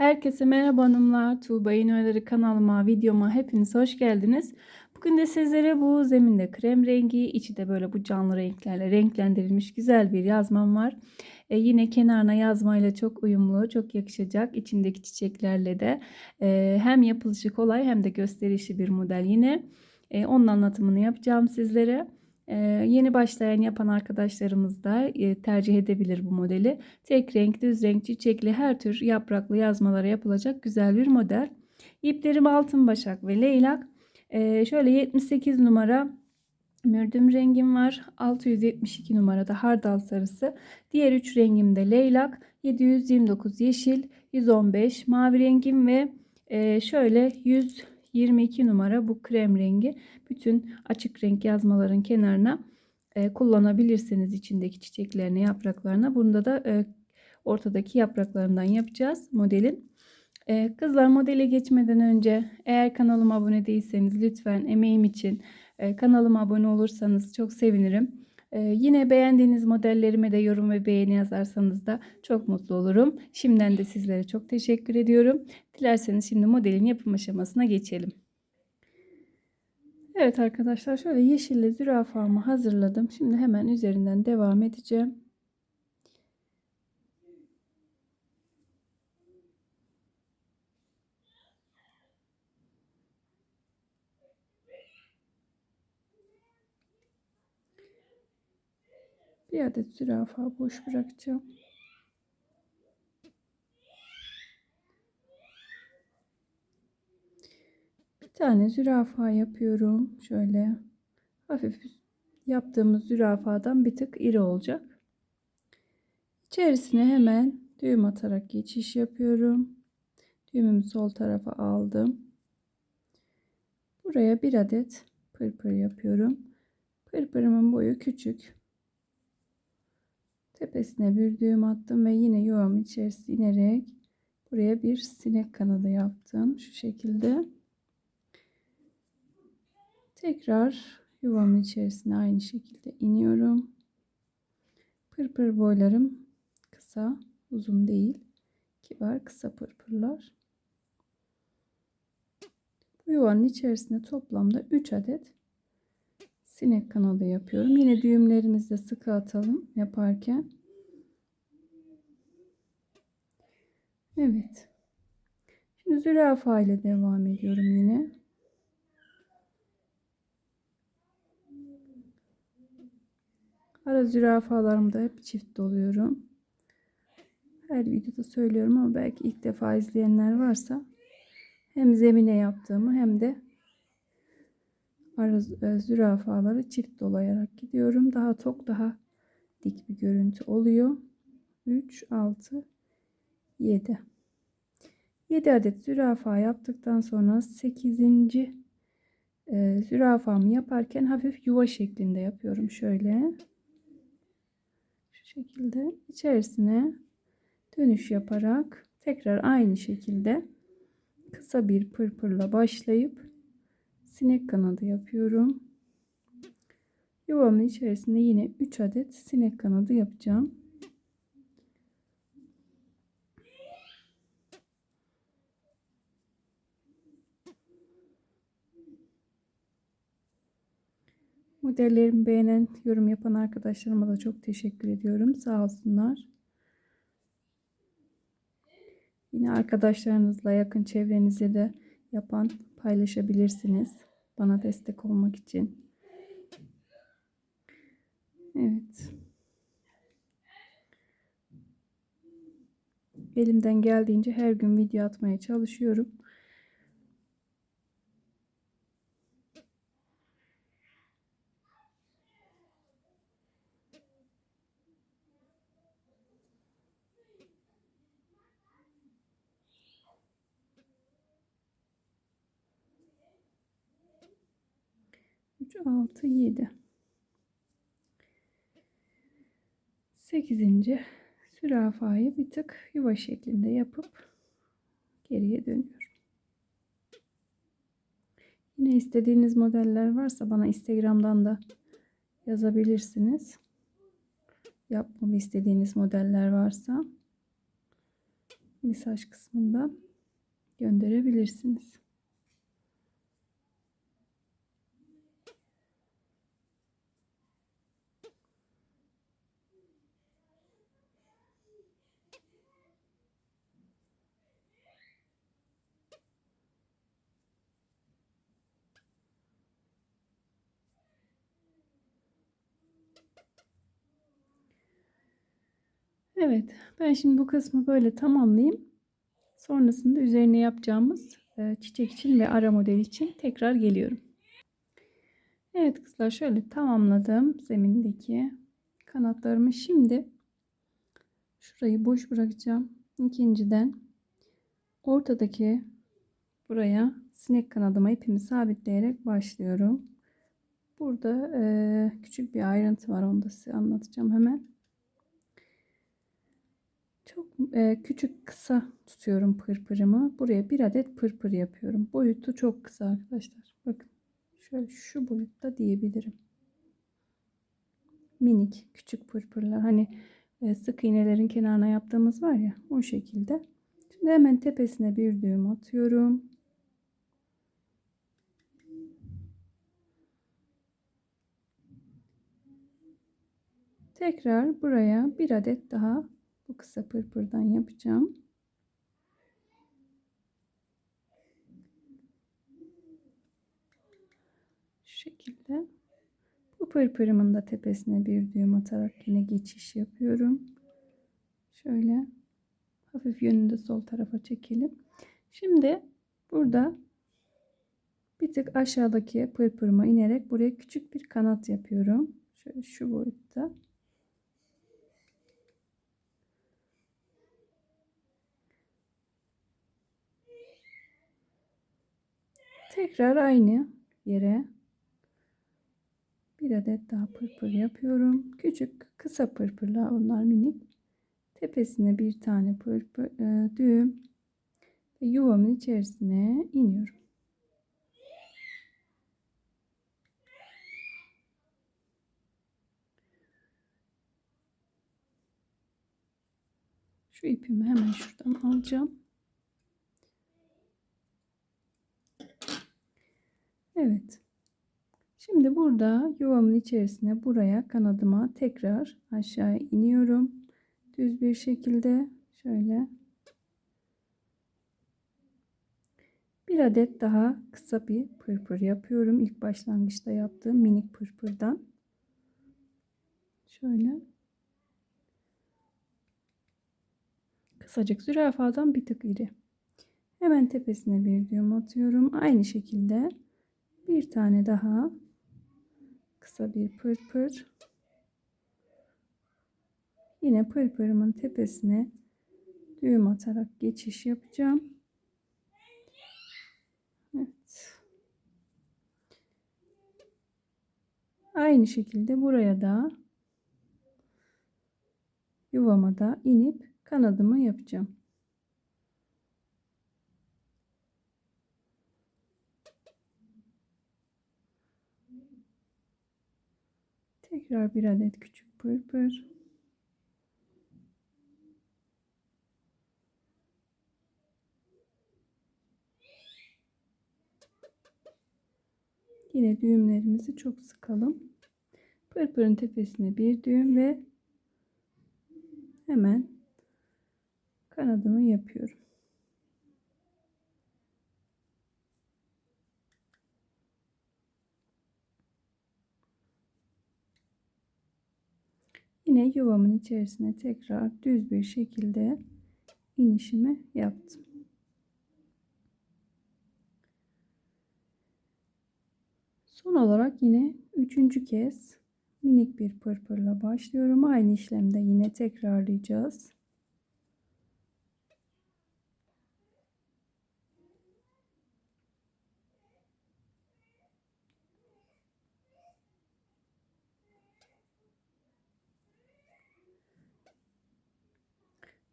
Herkese merhaba hanımlar. Tuğba İnoyları kanalıma, videoma hepiniz hoş geldiniz. Bugün de sizlere bu zeminde krem rengi, içi de böyle bu canlı renklerle renklendirilmiş güzel bir yazmam var. E, yine kenarına yazmayla çok uyumlu, çok yakışacak. İçindeki çiçeklerle de e, hem yapılışı kolay hem de gösterişli bir model yine. E, onun anlatımını yapacağım sizlere. Ee, yeni başlayan yapan arkadaşlarımız da e, tercih edebilir bu modeli. Tek renk, düz renk, çiçekli her tür yapraklı yazmalara yapılacak güzel bir model. İplerim altın başak ve leylak. Ee, şöyle 78 numara mürdüm rengim var. 672 numarada hardal sarısı. Diğer 3 rengim de leylak. 729 yeşil, 115 mavi rengim ve e, şöyle 100 22 numara bu krem rengi. Bütün açık renk yazmaların kenarına e, kullanabilirsiniz içindeki çiçeklerine, yapraklarına. Bunda da e, ortadaki yapraklarından yapacağız modelin. E, kızlar modele geçmeden önce eğer kanalıma abone değilseniz lütfen emeğim için e, kanalıma abone olursanız çok sevinirim. Ee, yine beğendiğiniz modellerime de yorum ve beğeni yazarsanız da çok mutlu olurum. Şimdiden de sizlere çok teşekkür ediyorum. Dilerseniz şimdi modelin yapım aşamasına geçelim. Evet arkadaşlar şöyle yeşille zürafamı hazırladım. Şimdi hemen üzerinden devam edeceğim. Bir adet zürafa boş bırakacağım. Bir tane zürafa yapıyorum. Şöyle hafif yaptığımız zürafadan bir tık iri olacak. İçerisine hemen düğüm atarak geçiş yapıyorum. Düğümümü sol tarafa aldım. Buraya bir adet pırpır yapıyorum. Pırpırımın boyu küçük. Tepesine bir düğüm attım ve yine yuvamın içerisine inerek buraya bir sinek kanadı yaptım. Şu şekilde. Tekrar yuvamın içerisine aynı şekilde iniyorum. Pırpır boylarım kısa, uzun değil. Kibar kısa pırpırlar. Bu yuvanın içerisinde toplamda 3 adet sinek kanadı yapıyorum. Yine düğümlerimizi sıkı atalım yaparken. Evet. Şimdi zürafa ile devam ediyorum yine. Ara zürafalarımda hep çift doluyorum. Her videoda söylüyorum ama belki ilk defa izleyenler varsa hem zemine yaptığımı hem de ara e, zürafaları çift dolayarak gidiyorum. Daha tok daha dik bir görüntü oluyor. 3, 6, 7. 7 adet zürafa yaptıktan sonra 8. E, zürafamı yaparken hafif yuva şeklinde yapıyorum. Şöyle. Şu şekilde içerisine dönüş yaparak tekrar aynı şekilde kısa bir pırpırla başlayıp sinek kanadı yapıyorum. Yuvamın içerisinde yine 3 adet sinek kanadı yapacağım. Modellerimi beğenen, yorum yapan arkadaşlarıma da çok teşekkür ediyorum. Sağ olsunlar. Yine arkadaşlarınızla yakın çevrenizde de yapan paylaşabilirsiniz. Bana destek olmak için. Evet. Elimden geldiğince her gün video atmaya çalışıyorum. Üç, altı, yedi. Sekizinci zürafayı bir tık yuva şeklinde yapıp geriye dönüyorum. Yine istediğiniz modeller varsa bana Instagram'dan da yazabilirsiniz. Yapmamı istediğiniz modeller varsa. mesaj kısmında gönderebilirsiniz. Evet, ben şimdi bu kısmı böyle tamamlayayım. Sonrasında üzerine yapacağımız e, çiçek için ve ara model için tekrar geliyorum. Evet kızlar şöyle tamamladım zemindeki kanatlarımı. Şimdi şurayı boş bırakacağım. İkinciden ortadaki buraya sinek kanadıma ipimi sabitleyerek başlıyorum. Burada e, küçük bir ayrıntı var onu da size anlatacağım hemen. Çok e, küçük kısa tutuyorum pırpırımı. Buraya bir adet pırpır yapıyorum. Boyutu çok kısa arkadaşlar. Bakın şöyle şu boyutta diyebilirim. Minik küçük pırpırlar. Hani e, sık iğnelerin kenarına yaptığımız var ya o şekilde. Şimdi hemen tepesine bir düğüm atıyorum. Tekrar buraya bir adet daha bu kısa pırpırdan yapacağım. Şu şekilde. Bu pırpırımın da tepesine bir düğüm atarak yine geçiş yapıyorum. Şöyle hafif yönünde sol tarafa çekelim. Şimdi burada bir tık aşağıdaki pırpırıma inerek buraya küçük bir kanat yapıyorum. Şöyle şu boyutta. Tekrar aynı yere bir adet daha pırpır yapıyorum. Küçük kısa pırpırlar onlar minik. Tepesine bir tane pırpır e, düğüm ve yuvamın içerisine iniyorum. Şu ipimi hemen şuradan alacağım. Evet. Şimdi burada yuvamın içerisine buraya kanadıma tekrar aşağı iniyorum. Düz bir şekilde şöyle bir adet daha kısa bir pırpır yapıyorum. İlk başlangıçta yaptığım minik pırpırdan. Şöyle kısacık zürafadan bir tık iri. Hemen tepesine bir düğüm atıyorum. Aynı şekilde bir tane daha kısa bir pırpır. Yine pırpırımın tepesine düğüm atarak geçiş yapacağım. Evet. Aynı şekilde buraya da yuvama da inip kanadımı yapacağım. Tekrar bir adet küçük pırpır. Yine düğümlerimizi çok sıkalım. Pırpırın tepesine bir düğüm ve hemen kanadımı yapıyorum. Yine yuvamın içerisine tekrar düz bir şekilde inişimi yaptım. Son olarak yine üçüncü kez minik bir pırpırla başlıyorum. Aynı işlemde yine tekrarlayacağız.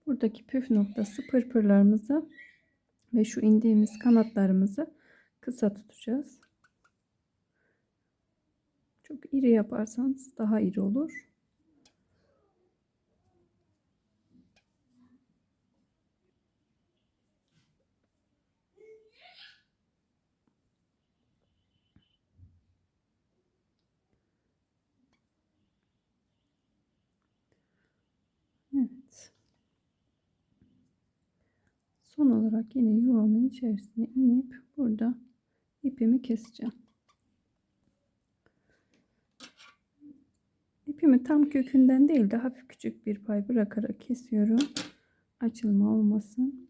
Buradaki püf noktası pırpırlarımızı ve şu indiğimiz kanatlarımızı kısa tutacağız. Çok iri yaparsanız daha iri olur. Evet. Son olarak yine yuvamın içerisine inip burada ipimi keseceğim. İpimi tam kökünden değil de hafif küçük bir pay bırakarak kesiyorum. Açılma olmasın.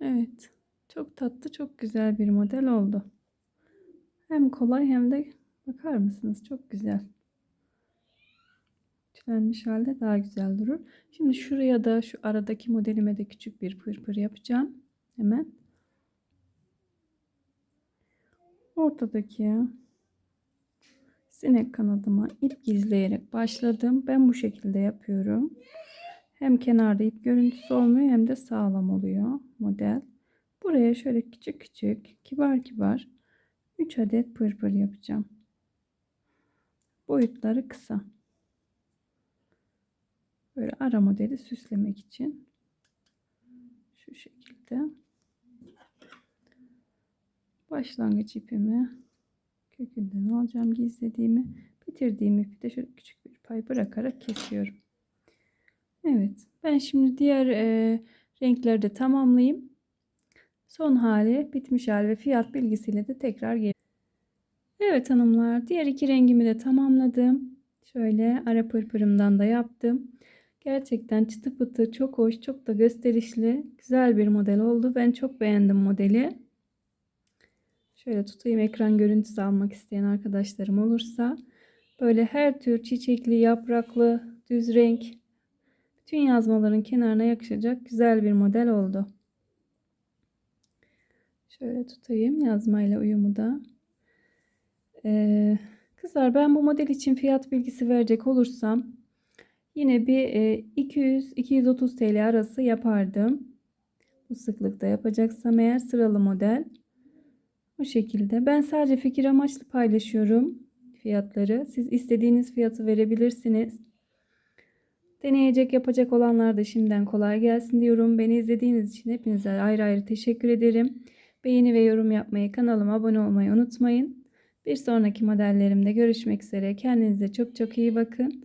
Evet. Çok tatlı, çok güzel bir model oldu. Hem kolay hem de bakar mısınız? Çok güzel. Ütülenmiş halde daha güzel durur. Şimdi şuraya da şu aradaki modelime de küçük bir pırpır yapacağım. Hemen. Ortadaki sinek kanadıma ip gizleyerek başladım. Ben bu şekilde yapıyorum. Hem kenarda ip görüntüsü olmuyor hem de sağlam oluyor model. Buraya şöyle küçük küçük kibar kibar 3 adet pırpır yapacağım. Boyutları kısa. Böyle ara modeli süslemek için. Şu şekilde. Başlangıç ipimi kökünden alacağım gizlediğimi. Bitirdiğim ipi de şöyle küçük bir pay bırakarak kesiyorum. Evet. Ben şimdi diğer e, renkleri de tamamlayayım. Son hali, bitmiş hali ve fiyat bilgisiyle de tekrar gel. Evet hanımlar, diğer iki rengimi de tamamladım. Şöyle ara pırpırımdan da yaptım. Gerçekten çıtı pıtı çok hoş, çok da gösterişli, güzel bir model oldu. Ben çok beğendim modeli. Şöyle tutayım ekran görüntüsü almak isteyen arkadaşlarım olursa. Böyle her tür çiçekli, yapraklı, düz renk, bütün yazmaların kenarına yakışacak güzel bir model oldu. Şöyle tutayım yazmayla uyumu da. Ee, kızlar ben bu model için fiyat bilgisi verecek olursam yine bir e, 200-230 TL arası yapardım. Bu sıklıkta yapacaksam eğer sıralı model. Bu şekilde. Ben sadece fikir amaçlı paylaşıyorum fiyatları. Siz istediğiniz fiyatı verebilirsiniz. Deneyecek yapacak olanlar da şimdiden kolay gelsin diyorum. Beni izlediğiniz için hepinize ayrı ayrı teşekkür ederim. Beğeni ve yorum yapmayı, kanalıma abone olmayı unutmayın. Bir sonraki modellerimde görüşmek üzere. Kendinize çok çok iyi bakın.